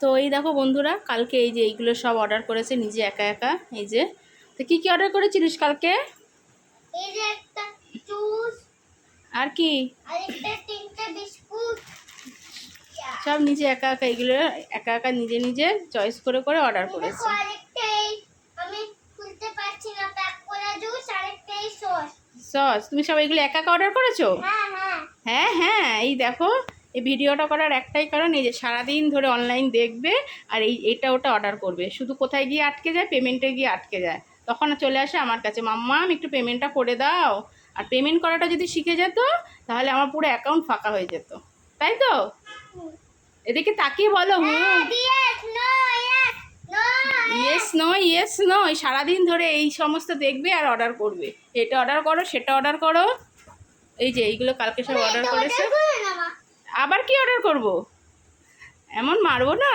তো এই দেখো বন্ধুরা কালকে এই যে এইগুলো সব অর্ডার করেছে নিজে একা একা এই যে। তো কী কী অর্ডার করেছিলিস কালকে? আর কি? সব নিজে একা একা এগুলো একা একা নিজে নিজে চয়েস করে করে অর্ডার করেছে। সস তুমি সব এগুলো একা একা অর্ডার করেছ? হ্যাঁ হ্যাঁ। হ্যাঁ হ্যাঁ এই দেখো এই ভিডিওটা করার একটাই কারণ, এই যে সারাদিন ধরে অনলাইন দেখবে আর এই, এটা ওটা অর্ডার করবে। শুধু কোথায় গিয়ে আটকে যায় পেমেন্টে গিয়ে আটকে যায়। তখন চলে আসে আমার কাছে মাম্মাম একটু পেমেন্টটা করে দাও। আর পেমেন্ট করাটা যদি শিখে যেত, তাহলে আমার পুরো অ্যাকাউন্ট ফাঁকা হয়ে যেত। তাই তো? এদিকে তাকিয়ে বলো ইয়েস নো ইয়েস নো সারাদিন ধরে এই সমস্ত দেখবে আর অর্ডার করবে। এটা অর্ডার করো, সেটা অর্ডার করো। এই যে এইগুলো কালকে সব অর্ডার করেছে। আবার কি অর্ডার করব? এমন মারবো না।